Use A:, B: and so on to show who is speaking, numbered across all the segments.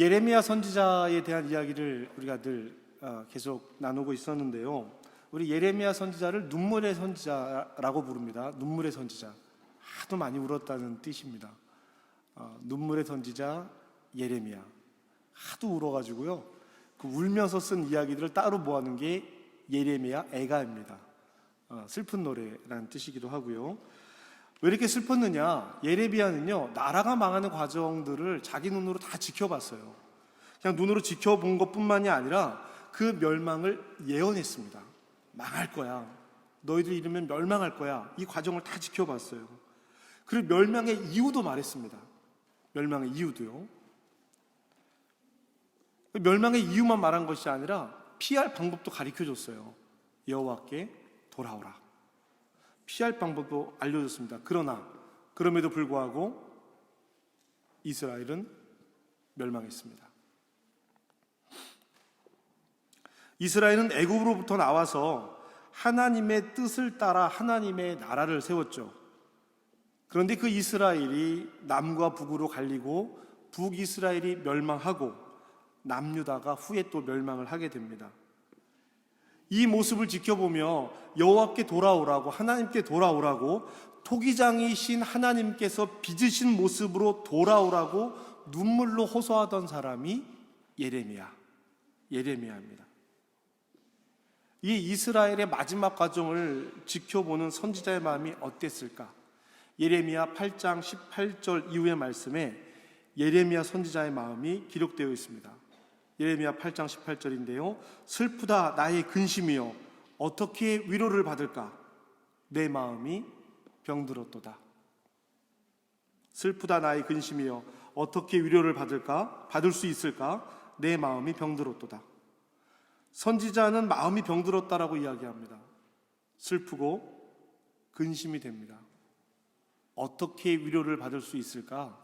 A: 예레미야 선지자에 대한 이야기를 우리가 늘 어, 계속 나누고 있었는데요. 우리 예레미야 선지자를 눈물의 선지자라고 부릅니다. 눈물의 선지자. 하도 많이 울었다는 뜻입니다. 어, 눈물의 선지자 예레미야. 하도 울어가지고요. 그 울면서 쓴 이야기들을 따로 모아놓은 게 예레미야 애가입니다. 어, 슬픈 노래라는 뜻이기도 하고요. 왜 이렇게 슬펐느냐? 예레미야는요 나라가 망하는 과정들을 자기 눈으로 다 지켜봤어요. 그냥 눈으로 지켜본 것뿐만이 아니라 그 멸망을 예언했습니다. 망할 거야. 너희들 이러면 멸망할 거야. 이 과정을 다 지켜봤어요. 그리고 멸망의 이유도 말했습니다. 멸망의 이유도요. 멸망의 이유만 말한 것이 아니라 피할 방법도 가르쳐 줬어요. 여호와께 돌아오라. 피할 방법도 알려줬습니다. 그러나 그럼에도 불구하고 이스라엘은 멸망했습니다. 이스라엘은 애굽으로부터 나와서 하나님의 뜻을 따라 하나님의 나라를 세웠죠. 그런데 그 이스라엘이 남과 북으로 갈리고 북이스라엘이 멸망하고 남유다가 후에 또 멸망을 하게 됩니다. 이 모습을 지켜보며 여호와께 돌아오라고 하나님께 돌아오라고 토기장이신 하나님께서 빚으신 모습으로 돌아오라고 눈물로 호소하던 사람이 예레미야. 예레미야입니다. 이 이스라엘의 마지막 과정을 지켜보는 선지자의 마음이 어땠을까? 예레미야 8장 18절 이후의 말씀에 예레미야 선지자의 마음이 기록되어 있습니다. 예레미야 8장 18절인데요. 슬프다 나의 근심이여 어떻게 위로를 받을까? 내 마음이 병들었도다. 슬프다 나의 근심이여 어떻게 위로를 받을까? 받을 수 있을까? 내 마음이 병들었도다. 선지자는 마음이 병들었다라고 이야기합니다. 슬프고 근심이 됩니다. 어떻게 위로를 받을 수 있을까?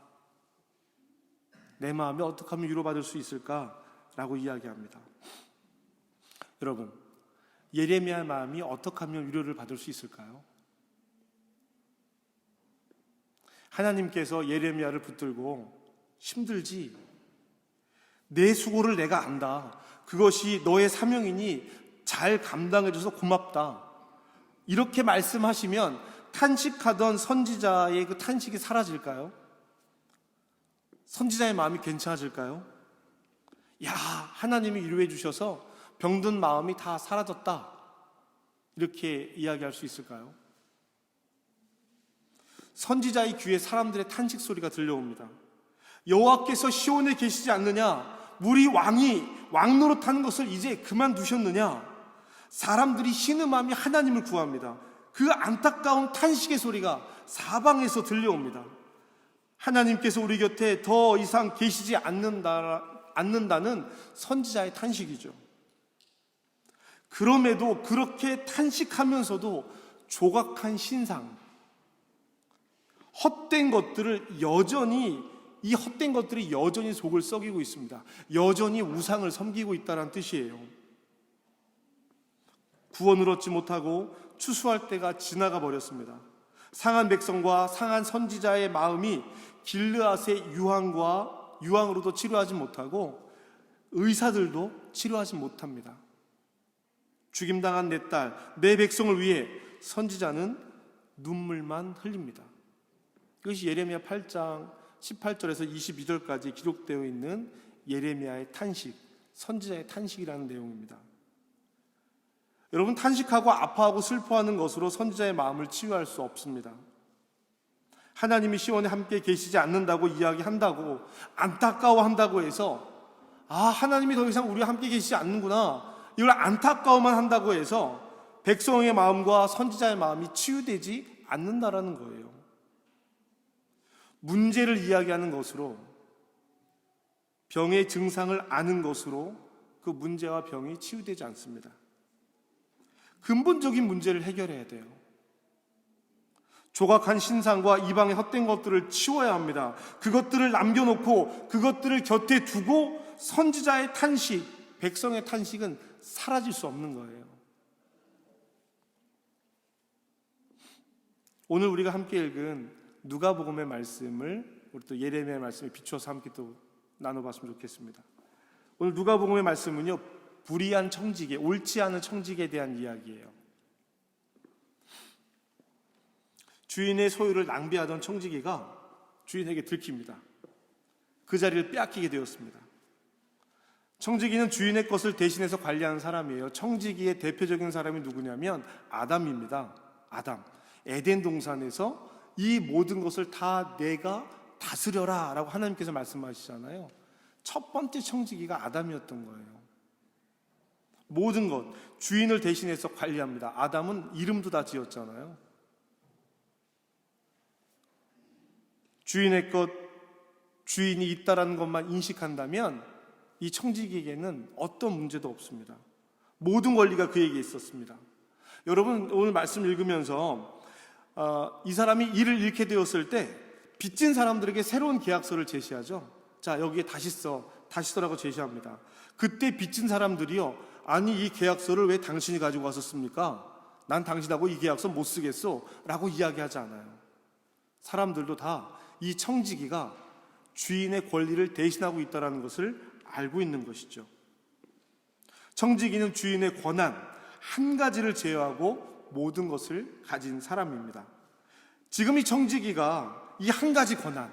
A: 내 마음이 어떻게 하면 위로받을 수 있을까? 라고 이야기합니다. 여러분, 예레미야의 마음이 어떻게 하면 위로를 받을 수 있을까요? 하나님께서 예레미야를 붙들고 힘들지. 내 수고를 내가 안다. 그것이 너의 사명이니 잘 감당해줘서 고맙다. 이렇게 말씀하시면 탄식하던 선지자의 그 탄식이 사라질까요? 선지자의 마음이 괜찮아질까요? 야, 하나님이 위로해 주셔서 병든 마음이 다 사라졌다. 이렇게 이야기할 수 있을까요? 선지자의 귀에 사람들의 탄식 소리가 들려옵니다. 여호와께서 시온에 계시지 않느냐? 우리 왕이 왕 노릇하는 것을 이제 그만두셨느냐? 사람들이 신음하며 하나님을 구합니다. 그 안타까운 탄식의 소리가 사방에서 들려옵니다. 하나님께서 우리 곁에 더 이상 계시지 않는다, 않는다는 선지자의 탄식이죠. 그럼에도 그렇게 탄식하면서도 조각한 신상, 헛된 것들을 여전히 이 헛된 것들이 여전히 속을 썩이고 있습니다. 여전히 우상을 섬기고 있다는 뜻이에요. 구원을 얻지 못하고 추수할 때가 지나가 버렸습니다. 상한 백성과 상한 선지자의 마음이 길르앗의 유황과 유황으로도 치료하지 못하고 의사들도 치료하지 못합니다. 죽임당한 내 딸, 내 백성을 위해 선지자는 눈물만 흘립니다. 이것이 예레미야 8장 18절에서 22절까지 기록되어 있는 예레미야의 탄식, 선지자의 탄식이라는 내용입니다. 여러분 탄식하고 아파하고 슬퍼하는 것으로 선지자의 마음을 치유할 수 없습니다. 하나님이 시원에 함께 계시지 않는다고 이야기한다고 안타까워한다고 해서 아 하나님이 더 이상 우리와 함께 계시지 않는구나 이걸 안타까워만 한다고 해서 백성의 마음과 선지자의 마음이 치유되지 않는다라는 거예요. 문제를 이야기하는 것으로 병의 증상을 아는 것으로 그 문제와 병이 치유되지 않습니다. 근본적인 문제를 해결해야 돼요. 조각한 신상과 이방의 헛된 것들을 치워야 합니다. 그것들을 남겨놓고 그것들을 곁에 두고 선지자의 탄식, 백성의 탄식은 사라질 수 없는 거예요. 오늘 우리가 함께 읽은 누가복음의 말씀을 우리 또 예레미야의 말씀에 비추어서 함께 또 나눠봤으면 좋겠습니다. 오늘 누가복음의 말씀은요 불의한 청지기, 옳지 않은 청지기에 대한 이야기예요. 주인의 소유를 낭비하던 청지기가 주인에게 들킵니다. 그 자리를 빼앗기게 되었습니다. 청지기는 주인의 것을 대신해서 관리하는 사람이에요. 청지기의 대표적인 사람이 누구냐면 아담입니다. 아담. 에덴 동산에서 이 모든 것을 다 내가 다스려라 라고 하나님께서 말씀하시잖아요. 첫 번째 청지기가 아담이었던 거예요. 모든 것, 주인을 대신해서 관리합니다. 아담은 이름도 다 지었잖아요. 주인의 것, 주인이 있다라는 것만 인식한다면 이 청지기에게는 어떤 문제도 없습니다. 모든 권리가 그에게 있었습니다. 여러분 오늘 말씀 읽으면서 어, 이 사람이 일을 잃게 되었을 때 빚진 사람들에게 새로운 계약서를 제시하죠. 자 여기에 다시 써, 다시 써라고 제시합니다. 그때 빚진 사람들이요, 아니 이 계약서를 왜 당신이 가지고 왔었습니까? 난 당신하고 이 계약서 못 쓰겠어,라고 이야기하지 않아요. 사람들도 다 이 청지기가 주인의 권리를 대신하고 있다는 것을 알고 있는 것이죠. 청지기는 주인의 권한 한 가지를 제어하고 모든 것을 가진 사람입니다. 지금 이 청지기가 이 한 가지 권한,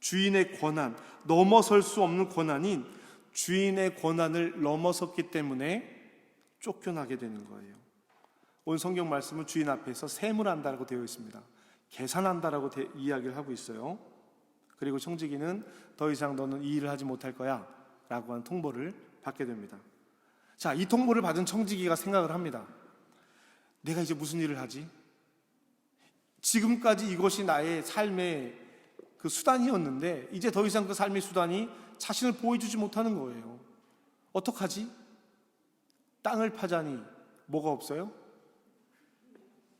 A: 주인의 권한, 넘어설 수 없는 권한인 주인의 권한을 넘어섰기 때문에 쫓겨나게 되는 거예요. 오늘 성경 말씀은 주인 앞에서 세물한다라고 되어 있습니다. 계산한다라고 대- 이야기를 하고 있어요. 그리고 청지기는 더 이상 너는 이 일을 하지 못할 거야 라고 하는 통보를 받게 됩니다. 자, 이 통보를 받은 청지기가 생각을 합니다. 내가 이제 무슨 일을 하지? 지금까지 이것이 나의 삶의 그 수단이었는데 이제 더 이상 그 삶의 수단이 자신을 보여주지 못하는 거예요. 어떡하지? 땅을 파자니 뭐가 없어요?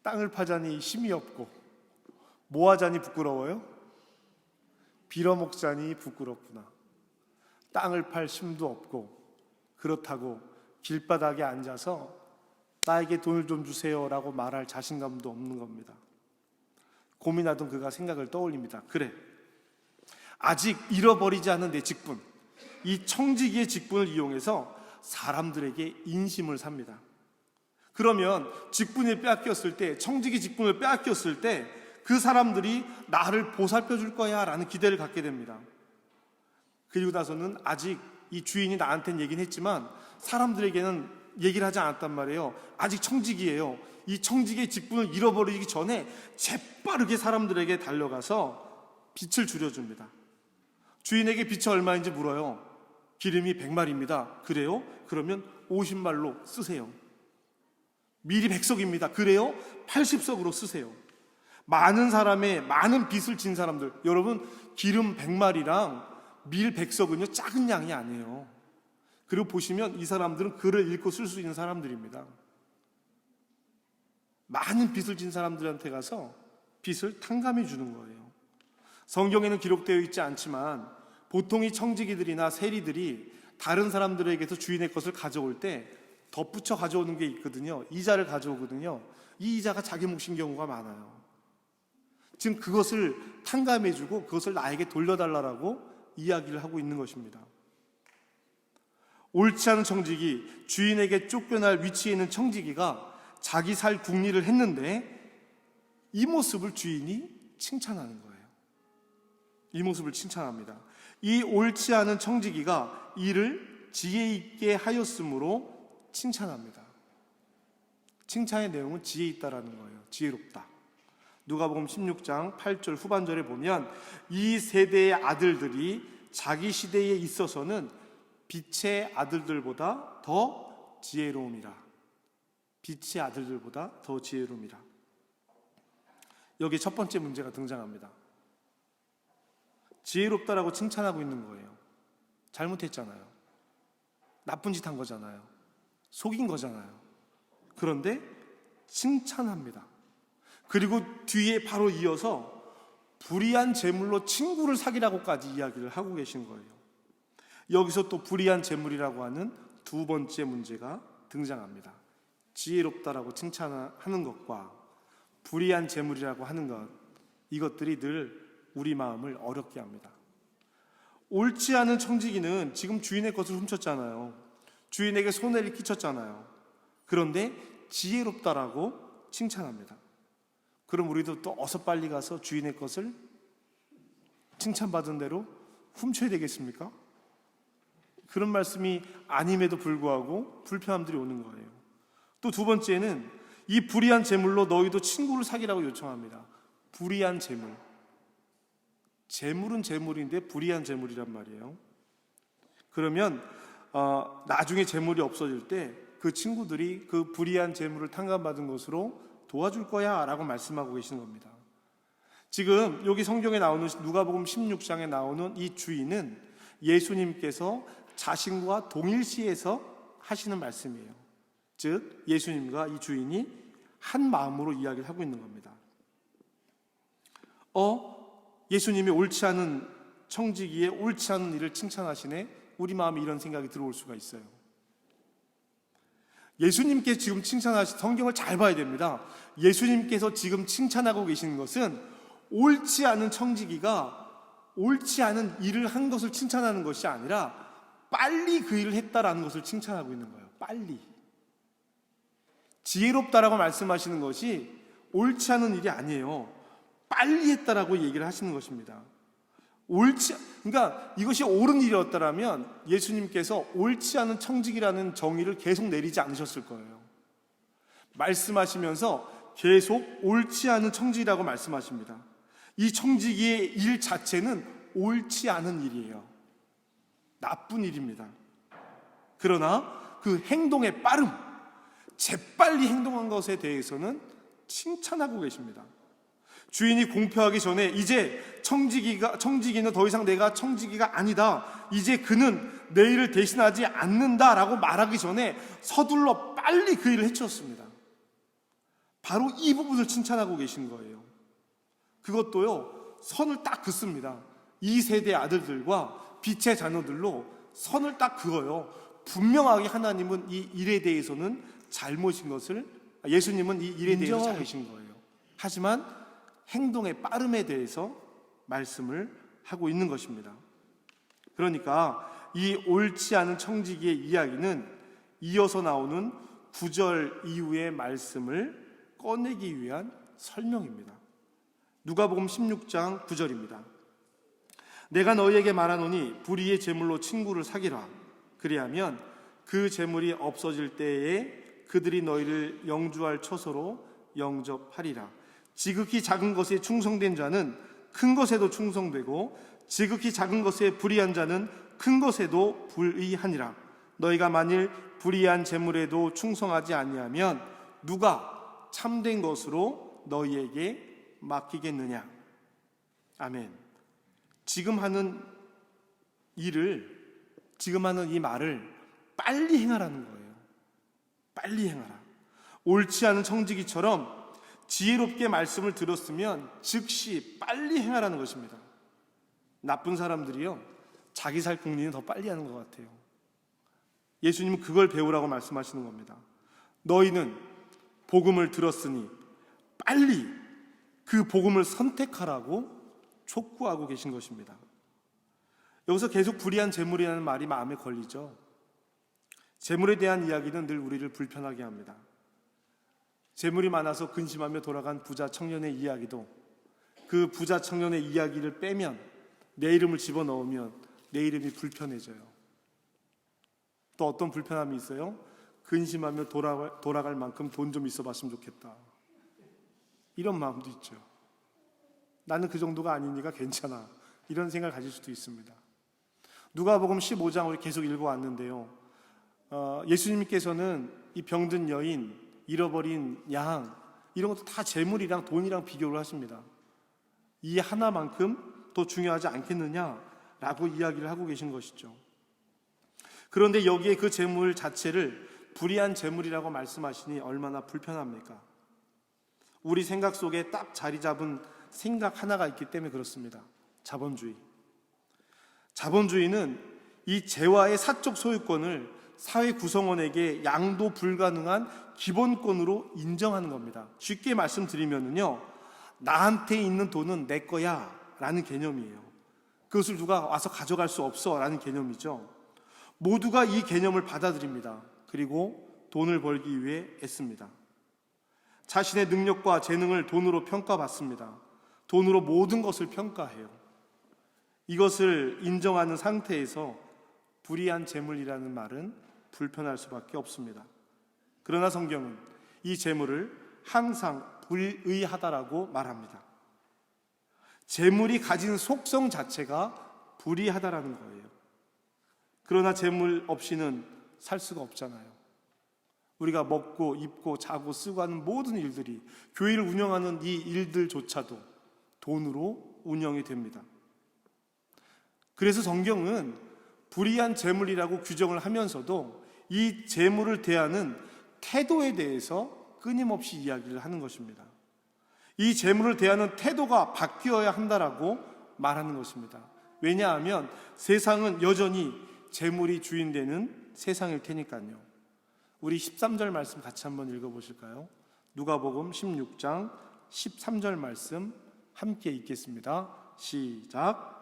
A: 땅을 파자니 힘이 없고 모하자니 부끄러워요? 빌어먹자니 부끄럽구나. 땅을 팔 힘도 없고 그렇다고 길바닥에 앉아서 나에게 돈을 좀 주세요라고 말할 자신감도 없는 겁니다. 고민하던 그가 생각을 떠올립니다. 그래. 아직 잃어버리지 않은 내 직분. 이 청지기의 직분을 이용해서 사람들에게 인심을 삽니다. 그러면 직분이 빼앗겼을 때, 청지기 직분을 빼앗겼을 때, 그 사람들이 나를 보살펴 줄 거야 라는 기대를 갖게 됩니다. 그리고 나서는 아직 이 주인이 나한테는 얘기는 했지만 사람들에게는 얘기를 하지 않았단 말이에요. 아직 청직이에요. 이 청직의 직분을 잃어버리기 전에 재빠르게 사람들에게 달려가서 빛을 줄여줍니다. 주인에게 빛이 얼마인지 물어요. 기름이 100말입니다. 그래요? 그러면 50말로 쓰세요. 밀이 100석입니다. 그래요? 80석으로 쓰세요. 많은 사람의 많은 빚을 진 사람들. 여러분, 기름 100마리랑 밀 100석은요, 작은 양이 아니에요. 그리고 보시면 이 사람들은 글을 읽고 쓸 수 있는 사람들입니다. 많은 빚을 진 사람들한테 가서 빚을 탕감해 주는 거예요. 성경에는 기록되어 있지 않지만 보통 이 청지기들이나 세리들이 다른 사람들에게서 주인의 것을 가져올 때 덧붙여 가져오는 게 있거든요. 이자를 가져오거든요. 이 이자가 자기 몫인 경우가 많아요. 지금 그것을 탕감해주고 그것을 나에게 돌려달라고 이야기를 하고 있는 것입니다. 옳지 않은 청지기, 주인에게 쫓겨날 위치에 있는 청지기가 자기 살 궁리를 했는데 이 모습을 주인이 칭찬하는 거예요. 이 모습을 칭찬합니다. 이 옳지 않은 청지기가 이를 지혜 있게 하였으므로 칭찬합니다. 칭찬의 내용은 지혜 있다라는 거예요. 지혜롭다. 누가복음 16장 8절 후반절에 보면 이 세대의 아들들이 자기 시대에 있어서는 빛의 아들들보다 더 지혜로움이라. 빛의 아들들보다 더 지혜로움이라. 여기 첫 번째 문제가 등장합니다. 지혜롭다라고 칭찬하고 있는 거예요. 잘못했잖아요. 나쁜 짓 한 거잖아요. 속인 거잖아요. 그런데 칭찬합니다. 그리고 뒤에 바로 이어서 불의한 재물로 친구를 사귀라고까지 이야기를 하고 계신 거예요. 여기서 또 불의한 재물이라고 하는 두 번째 문제가 등장합니다. 지혜롭다라고 칭찬하는 것과 불의한 재물이라고 하는 것 이것들이 늘 우리 마음을 어렵게 합니다. 옳지 않은 청지기는 지금 주인의 것을 훔쳤잖아요. 주인에게 손해를 끼쳤잖아요. 그런데 지혜롭다라고 칭찬합니다. 그럼 우리도 또 어서 빨리 가서 주인의 것을 칭찬받은 대로 훔쳐야 되겠습니까? 그런 말씀이 아님에도 불구하고 불편함들이 오는 거예요. 또 두 번째는 이 불의한 재물로 너희도 친구를 사귀라고 요청합니다. 불의한 재물. 재물은 재물인데 불의한 재물이란 말이에요. 그러면 어, 나중에 재물이 없어질 때 그 친구들이 그 불의한 재물을 탕감받은 것으로 도와줄 거야 라고 말씀하고 계시는 겁니다. 지금 여기 성경에 나오는 누가복음 16장에 나오는 이 주인은 예수님께서 자신과 동일시해서 하시는 말씀이에요. 즉 예수님과 이 주인이 한 마음으로 이야기를 하고 있는 겁니다. 어 예수님이 옳지 않은 청지기에 옳지 않은 일을 칭찬하시네. 우리 마음에 이런 생각이 들어올 수가 있어요. 예수님께 지금 칭찬하신 성경을 잘 봐야 됩니다. 예수님께서 지금 칭찬하고 계시는 것은 옳지 않은 청지기가 옳지 않은 일을 한 것을 칭찬하는 것이 아니라 빨리 그 일을 했다라는 것을 칭찬하고 있는 거예요. 빨리. 지혜롭다라고 말씀하시는 것이 옳지 않은 일이 아니에요. 빨리 했다라고 얘기를 하시는 것입니다. 옳지 그러니까 이것이 옳은 일이었다라면 예수님께서 옳지 않은 청직이라는 정의를 계속 내리지 않으셨을 거예요. 말씀하시면서 계속 옳지 않은 청직이라고 말씀하십니다. 이 청지기의 일 자체는 옳지 않은 일이에요. 나쁜 일입니다. 그러나 그 행동의 빠름, 재빨리 행동한 것에 대해서는 칭찬하고 계십니다. 주인이 공표하기 전에 이제 청지기가 청지기는 더 이상 내가 청지기가 아니다. 이제 그는 내 일을 대신하지 않는다라고 말하기 전에 서둘러 빨리 그 일을 해치웠습니다. 바로 이 부분을 칭찬하고 계신 거예요. 그것도요 선을 딱 긋습니다. 이 세대 아들들과 빛의 자녀들로 선을 딱 그어요. 분명하게 하나님은 이 일에 대해서는 잘못인 것을 예수님은 이 일에 대해서 잘하신 거예요. 하지만 행동의 빠름에 대해서 말씀을 하고 있는 것입니다. 그러니까 이 옳지 않은 청지기의 이야기는 이어서 나오는 구절 이후의 말씀을 꺼내기 위한 설명입니다. 누가복음 16장 9절입니다. 내가 너희에게 말하노니 불의의 제물로 친구를 사귀라. 그리하면 그 제물이 없어질 때에 그들이 너희를 영주할 처소로 영접하리라. 지극히 작은 것에 충성된 자는 큰 것에도 충성되고 지극히 작은 것에 불의한 자는 큰 것에도 불의하니라. 너희가 만일 불의한 재물에도 충성하지 아니하면 누가 참된 것으로 너희에게 맡기겠느냐? 아멘. 지금 하는 일을 지금 하는 이 말을 빨리 행하라는 거예요. 빨리 행하라. 옳지 않은 청지기처럼 지혜롭게 말씀을 들었으면 즉시 빨리 행하라는 것입니다. 나쁜 사람들이요. 자기 살 궁리는 더 빨리 하는 것 같아요. 예수님은 그걸 배우라고 말씀하시는 겁니다. 너희는 복음을 들었으니 빨리 그 복음을 선택하라고 촉구하고 계신 것입니다. 여기서 계속 불의한 재물이라는 말이 마음에 걸리죠. 재물에 대한 이야기는 늘 우리를 불편하게 합니다. 재물이 많아서 근심하며 돌아간 부자 청년의 이야기도 그 부자 청년의 이야기를 빼면 내 이름을 집어넣으면 내 이름이 불편해져요. 또 어떤 불편함이 있어요? 근심하며 돌아갈, 돌아갈 만큼 돈 좀 있어 봤으면 좋겠다. 이런 마음도 있죠. 나는 그 정도가 아니니까 괜찮아. 이런 생각을 가질 수도 있습니다. 누가복음 15장 우리 계속 읽어 왔는데요. 어, 예수님께서는 이 병든 여인, 잃어버린 양 이런 것도 다 재물이랑 돈이랑 비교를 하십니다. 이 하나만큼 더 중요하지 않겠느냐라고 이야기를 하고 계신 것이죠. 그런데 여기에 그 재물 자체를 불의한 재물이라고 말씀하시니 얼마나 불편합니까? 우리 생각 속에 딱 자리 잡은 생각 하나가 있기 때문에 그렇습니다. 자본주의. 자본주의는 이 재화의 사적 소유권을 사회 구성원에게 양도 불가능한 기본권으로 인정하는 겁니다. 쉽게 말씀드리면요. 나한테 있는 돈은 내 거야 라는 개념이에요. 그것을 누가 와서 가져갈 수 없어 라는 개념이죠. 모두가 이 개념을 받아들입니다. 그리고 돈을 벌기 위해 애씁니다. 자신의 능력과 재능을 돈으로 평가받습니다. 돈으로 모든 것을 평가해요. 이것을 인정하는 상태에서 불의한 재물이라는 말은 불편할 수밖에 없습니다. 그러나 성경은 이 재물을 항상 불의하다라고 말합니다. 재물이 가진 속성 자체가 불의하다라는 거예요. 그러나 재물 없이는 살 수가 없잖아요. 우리가 먹고 입고 자고 쓰고 하는 모든 일들이 교회를 운영하는 이 일들조차도 돈으로 운영이 됩니다. 그래서 성경은 불의한 재물이라고 규정을 하면서도 이 재물을 대하는 태도에 대해서 끊임없이 이야기를 하는 것입니다. 이 재물을 대하는 태도가 바뀌어야 한다라고 말하는 것입니다. 왜냐하면 세상은 여전히 재물이 주인되는 세상일 테니까요. 우리 13절 말씀 같이 한번 읽어 보실까요? 누가복음 16장 13절 말씀 함께 읽겠습니다. 시작.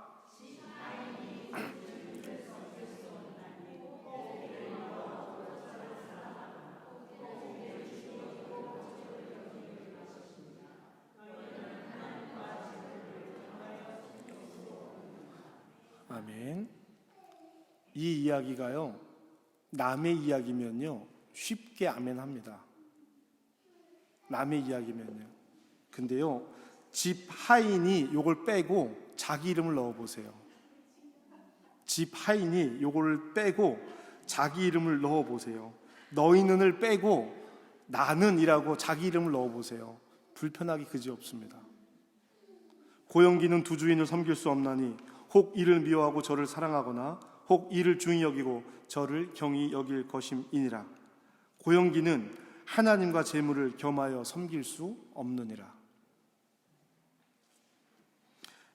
A: 아멘. 이 이야기가요, 남의 이야기면요, 쉽게 아멘합니다. 남의 이야기면요. 근데요, 집 하인이 요걸 빼고 자기 이름을 넣어 보세요. 집 하인이 요걸 빼고 자기 이름을 넣어 보세요. 너희는을 빼고 나는이라고 자기 이름을 넣어 보세요. 불편하기 그지 없습니다. 고영기는 두 주인을 섬길 수 없나니 혹 이를 미워하고 저를 사랑하거나 혹 이를 중히 여기고 저를 경히 여길 것임이니라. 고영기는 하나님과 재물을 겸하여 섬길 수 없느니라.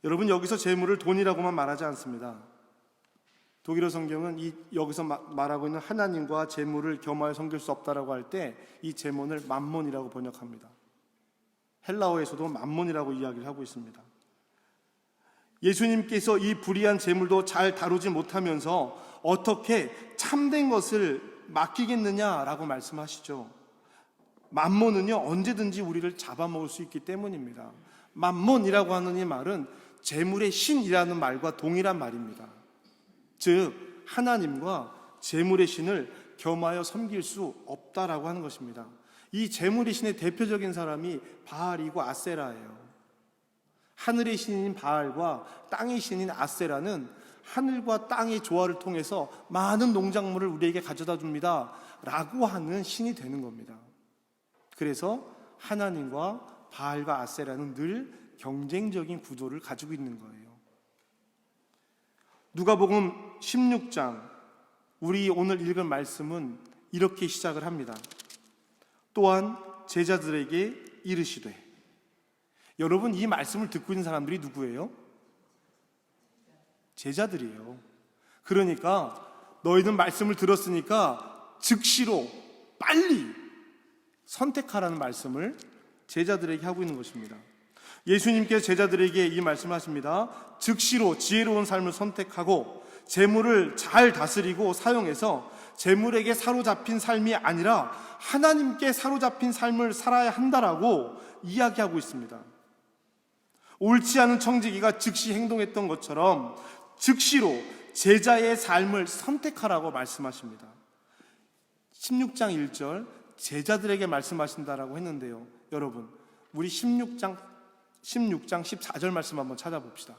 A: 여러분 여기서 재물을 돈이라고만 말하지 않습니다. 독일어 성경은 이 여기서 마- 말하고 있는 하나님과 재물을 겸하여 섬길 수 없다라고 할 때 이 재물을 만몬이라고 번역합니다. 헬라어에서도 만몬이라고 이야기를 하고 있습니다. 예수님께서 이 불의한 재물도 잘 다루지 못하면서 어떻게 참된 것을 맡기겠느냐라고 말씀하시죠. 만몬은요 언제든지 우리를 잡아먹을 수 있기 때문입니다. 만몬이라고 하는 이 말은 재물의 신이라는 말과 동일한 말입니다. 즉 하나님과 재물의 신을 겸하여 섬길 수 없다라고 하는 것입니다. 이 재물의 신의 대표적인 사람이 바알이고 아세라예요. 하늘의 신인 바알과 땅의 신인 아세라는 하늘과 땅의 조화를 통해서 많은 농작물을 우리에게 가져다 줍니다. 라고 하는 신이 되는 겁니다. 그래서 하나님과 바알과 아세라는 늘 경쟁적인 구도를 가지고 있는 거예요. 누가복음 16장 우리 오늘 읽은 말씀은 이렇게 시작을 합니다. 또한 제자들에게 이르시되 여러분 이 말씀을 듣고 있는 사람들이 누구예요? 제자들이에요. 그러니까 너희는 말씀을 들었으니까 즉시로 빨리 선택하라는 말씀을 제자들에게 하고 있는 것입니다. 예수님께서 제자들에게 이 말씀하십니다. 즉시로 지혜로운 삶을 선택하고 재물을 잘 다스리고 사용해서 재물에게 사로잡힌 삶이 아니라 하나님께 사로잡힌 삶을 살아야 한다라고 이야기하고 있습니다. 옳지 않은 청지기가 즉시 행동했던 것처럼 즉시로 제자의 삶을 선택하라고 말씀하십니다. 16장 1절 제자들에게 말씀하신다라고 했는데요. 여러분, 우리 16장 16장 14절 말씀 한번 찾아봅시다.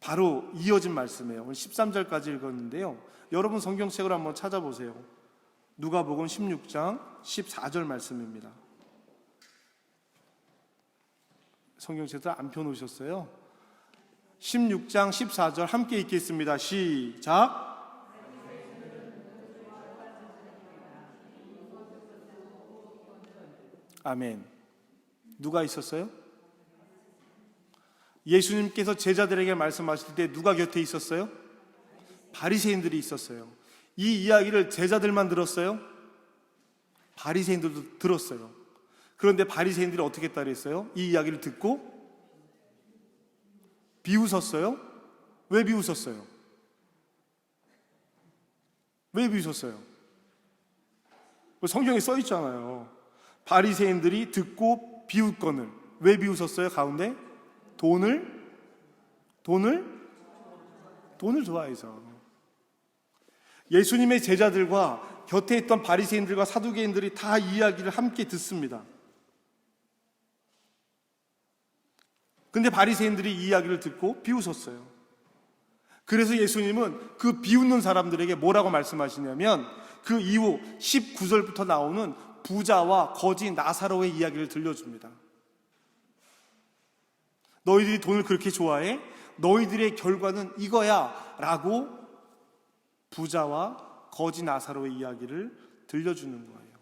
A: 바로 이어진 말씀이에요. 오늘 13절까지 읽었는데요. 여러분 성경책을 한번 찾아보세요. 누가복음 16장 14절 말씀입니다. 성경책을 안 펴놓으셨어요? 16장 14절 함께 읽겠습니다. 시작. 아멘. 누가 있었어요? 예수님께서 제자들에게 말씀하실 때 누가 곁에 있었어요? 바리새인들이 있었어요. 이 이야기를 제자들만 들었어요? 바리새인들도 들었어요. 그런데 바리새인들이 어떻게 했다 그랬어요? 이 이야기를 듣고 비웃었어요? 왜 비웃었어요? 왜 비웃었어요? 뭐 성경에 써 있잖아요. 바리새인들이 듣고 비웃거늘 왜 비웃었어요? 가운데 돈을 돈을 돈을 좋아해서 예수님의 제자들과 곁에 있던 바리새인들과 사두개인들이 다 이야기를 함께 듣습니다. 근데 바리새인들이 이 이야기를 듣고 비웃었어요. 그래서 예수님은 그 비웃는 사람들에게 뭐라고 말씀하시냐면 그 이후 19절부터 나오는 부자와 거지 나사로의 이야기를 들려줍니다. 너희들이 돈을 그렇게 좋아해? 너희들의 결과는 이거야 라고 부자와 거지 나사로의 이야기를 들려주는 거예요.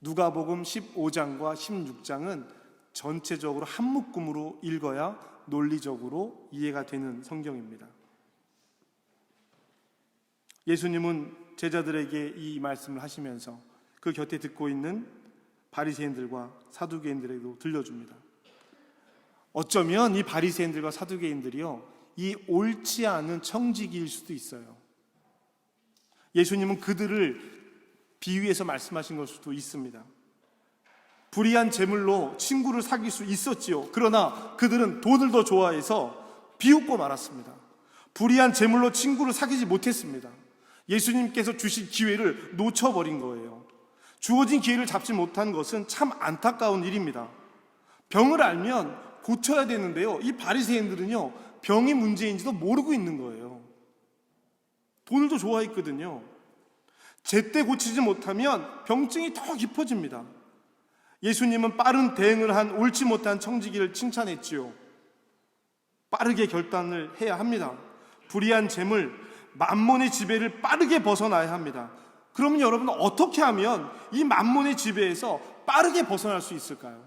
A: 누가복음 15장과 16장은 전체적으로 한 묶음으로 읽어야 논리적으로 이해가 되는 성경입니다. 예수님은 제자들에게 이 말씀을 하시면서 그 곁에 듣고 있는 바리새인들과 사두개인들에게도 들려줍니다. 어쩌면 이 바리새인들과 사두개인들이요 이 옳지 않은 청지기일 수도 있어요. 예수님은 그들을 비유해서 말씀하신 걸 수도 있습니다. 불의한 재물로 친구를 사귈 수 있었지요. 그러나 그들은 돈을 더 좋아해서 비웃고 말았습니다. 불의한 재물로 친구를 사귀지 못했습니다. 예수님께서 주신 기회를 놓쳐버린 거예요. 주어진 기회를 잡지 못한 것은 참 안타까운 일입니다. 병을 알면 고쳐야 되는데요. 이 바리새인들은요. 병이 문제인지도 모르고 있는 거예요. 돈을 더 좋아했거든요. 제때 고치지 못하면 병증이 더 깊어집니다. 예수님은 빠른 대응을 한 옳지 못한 청지기를 칭찬했지요. 빠르게 결단을 해야 합니다. 불의한 재물, 만몬의 지배를 빠르게 벗어나야 합니다. 그러면 여러분 어떻게 하면 이 만몬의 지배에서 빠르게 벗어날 수 있을까요?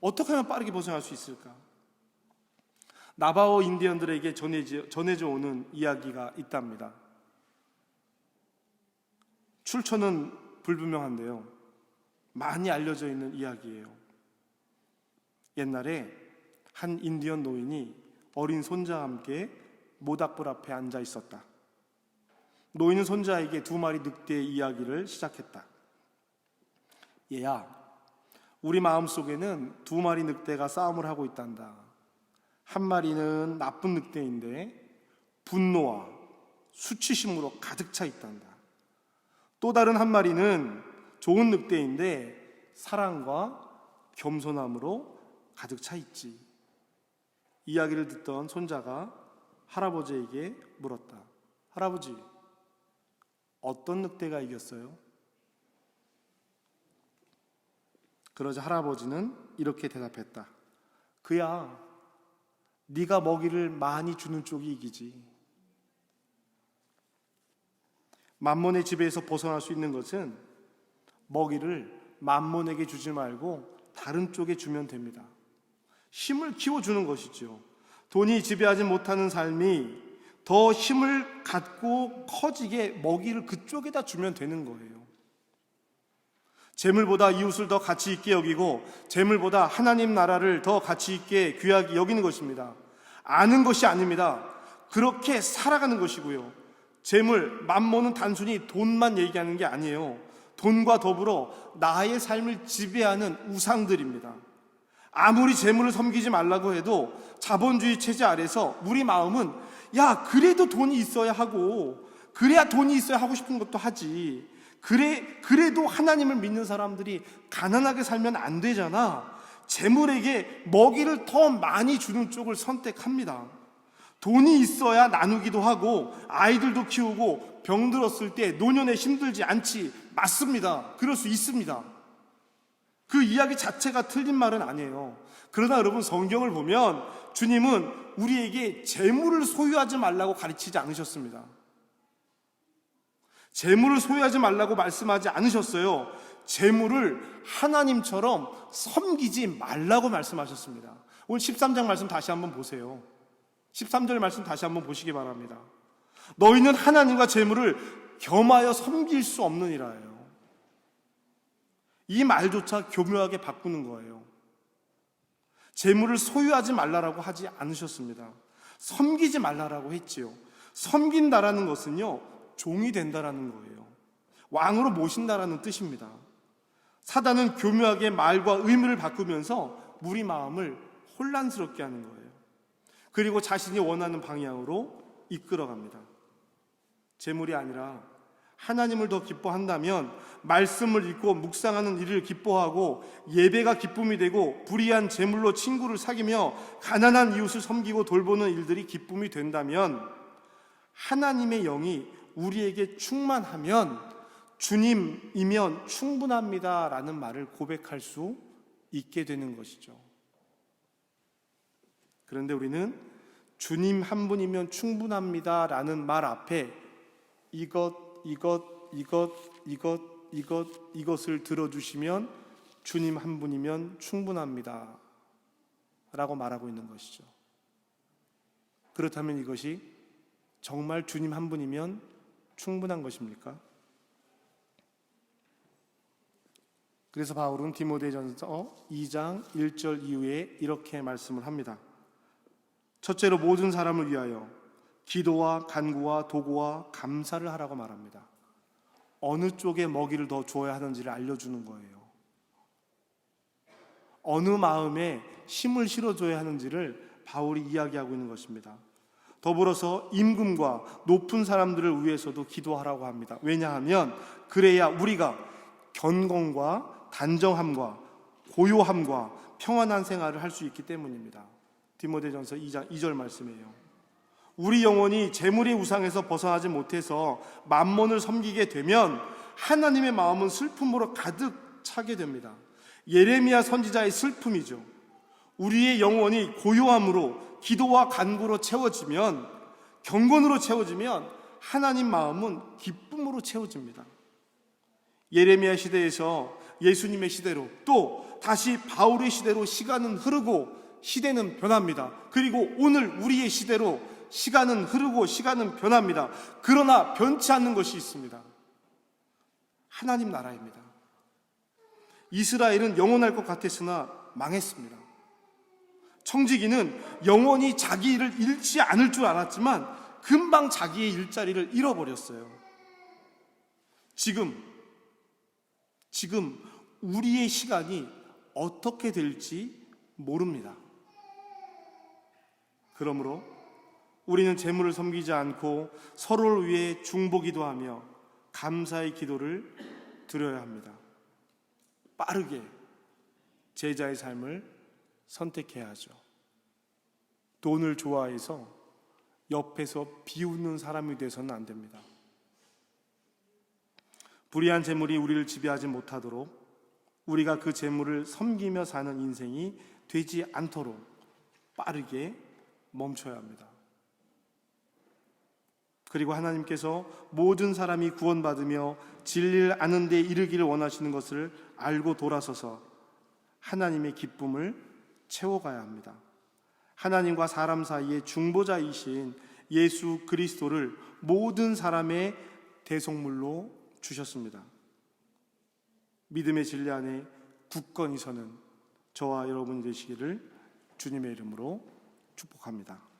A: 어떻게 하면 빠르게 벗어날 수 있을까? 나바오 인디언들에게 전해져, 전해져 오는 이야기가 있답니다. 출처는 불분명한데요. 많이 알려져 있는 이야기예요. 옛날에 한 인디언 노인이 어린 손자와 함께 모닥불 앞에 앉아 있었다. 노인은 손자에게 두 마리 늑대의 이야기를 시작했다. 얘야, 우리 마음속에는 두 마리 늑대가 싸움을 하고 있단다. 한 마리는 나쁜 늑대인데 분노와 수치심으로 가득 차 있단다. 또 다른 한 마리는 좋은 늑대인데 사랑과 겸손함으로 가득 차 있지. 이야기를 듣던 손자가 할아버지에게 물었다. 할아버지, 어떤 늑대가 이겼어요? 그러자 할아버지는 이렇게 대답했다. 그야, 네가 먹이를 많이 주는 쪽이 이기지. 만몬의 지배에서 벗어날 수 있는 것은 먹이를 만몬에게 주지 말고 다른 쪽에 주면 됩니다. 힘을 키워주는 것이죠. 돈이 지배하지 못하는 삶이 더 힘을 갖고 커지게 먹이를 그쪽에다 주면 되는 거예요. 재물보다 이웃을 더 가치 있게 여기고 재물보다 하나님 나라를 더 가치 있게 귀하게 여기는 것입니다. 아는 것이 아닙니다. 그렇게 살아가는 것이고요. 재물, 만모는 단순히 돈만 얘기하는 게 아니에요. 돈과 더불어 나의 삶을 지배하는 우상들입니다. 아무리 재물을 섬기지 말라고 해도 자본주의 체제 아래서 우리 마음은 야, 그래도 돈이 있어야 하고, 그래야 돈이 있어야 하고 싶은 것도 하지. 그래, 그래도 하나님을 믿는 사람들이 가난하게 살면 안 되잖아. 재물에게 먹이를 더 많이 주는 쪽을 선택합니다. 돈이 있어야 나누기도 하고, 아이들도 키우고, 병들었을 때 노년에 힘들지 않지. 맞습니다. 그럴 수 있습니다. 그 이야기 자체가 틀린 말은 아니에요. 그러나 여러분 성경을 보면 주님은 우리에게 재물을 소유하지 말라고 가르치지 않으셨습니다. 재물을 소유하지 말라고 말씀하지 않으셨어요. 재물을 하나님처럼 섬기지 말라고 말씀하셨습니다. 오늘 13장 말씀 다시 한번 보세요. 13절 말씀 다시 한번 보시기 바랍니다. 너희는 하나님과 재물을 겸하여 섬길 수 없느니라예요. 이 말조차 교묘하게 바꾸는 거예요. 재물을 소유하지 말라라고 하지 않으셨습니다. 섬기지 말라라고 했지요. 섬긴다라는 것은요, 종이 된다라는 거예요. 왕으로 모신다라는 뜻입니다. 사단은 교묘하게 말과 의미를 바꾸면서 우리 마음을 혼란스럽게 하는 거예요. 그리고 자신이 원하는 방향으로 이끌어갑니다. 재물이 아니라 하나님을 더 기뻐한다면 말씀을 읽고 묵상하는 일을 기뻐하고 예배가 기쁨이 되고 불의한 재물로 친구를 사귀며 가난한 이웃을 섬기고 돌보는 일들이 기쁨이 된다면 하나님의 영이 우리에게 충만하면 주님이면 충분합니다라는 말을 고백할 수 있게 되는 것이죠. 그런데 우리는 주님 한 분이면 충분합니다라는 말 앞에 이것, 이것, 이것, 이것, 이것, 이것을 들어주시면 주님 한 분이면 충분합니다. 라고 말하고 있는 것이죠. 그렇다면 이것이 정말 주님 한 분이면 충분한 것입니까? 그래서 바울은 디모데전서 2장 1절 이후에 이렇게 말씀을 합니다. 첫째로 모든 사람을 위하여 기도와 간구와 도구와 감사를 하라고 말합니다. 어느 쪽에 먹이를 더 주어야 하는지를 알려주는 거예요. 어느 마음에 힘을 실어줘야 하는지를 바울이 이야기하고 있는 것입니다. 더불어서 임금과 높은 사람들을 위해서도 기도하라고 합니다. 왜냐하면 그래야 우리가 견공과 단정함과 고요함과 평안한 생활을 할 수 있기 때문입니다. 디모데전서 2장 2절 말씀이에요. 우리 영혼이 재물의 우상에서 벗어나지 못해서 만몬을 섬기게 되면 하나님의 마음은 슬픔으로 가득 차게 됩니다. 예레미야 선지자의 슬픔이죠. 우리의 영혼이 고요함으로 기도와 간구로 채워지면 경건으로 채워지면 하나님 마음은 기쁨으로 채워집니다. 예레미야 시대에서 예수님의 시대로 또 다시 바울의 시대로 시간은 흐르고 시대는 변합니다. 그리고 오늘 우리의 시대로 시간은 흐르고 시간은 변합니다. 그러나 변치 않는 것이 있습니다. 하나님 나라입니다. 이스라엘은 영원할 것 같았으나 망했습니다. 청지기는 영원히 자기 일을 잃지 않을 줄 알았지만 금방 자기의 일자리를 잃어버렸어요. 지금, 지금 우리의 시간이 어떻게 될지 모릅니다. 그러므로 우리는 재물을 섬기지 않고 서로를 위해 중보기도 하며 감사의 기도를 드려야 합니다. 빠르게 제자의 삶을 선택해야 하죠. 돈을 좋아해서 옆에서 비웃는 사람이 돼서는 안 됩니다. 불의한 재물이 우리를 지배하지 못하도록 우리가 그 재물을 섬기며 사는 인생이 되지 않도록 빠르게 멈춰야 합니다. 그리고 하나님께서 모든 사람이 구원받으며 진리를 아는 데 이르기를 원하시는 것을 알고 돌아서서 하나님의 기쁨을 채워가야 합니다. 하나님과 사람 사이의 중보자이신 예수 그리스도를 모든 사람의 대속물로 주셨습니다. 믿음의 진리 안에 굳건히 서는 저와 여러분이 되시기를 주님의 이름으로 축복합니다.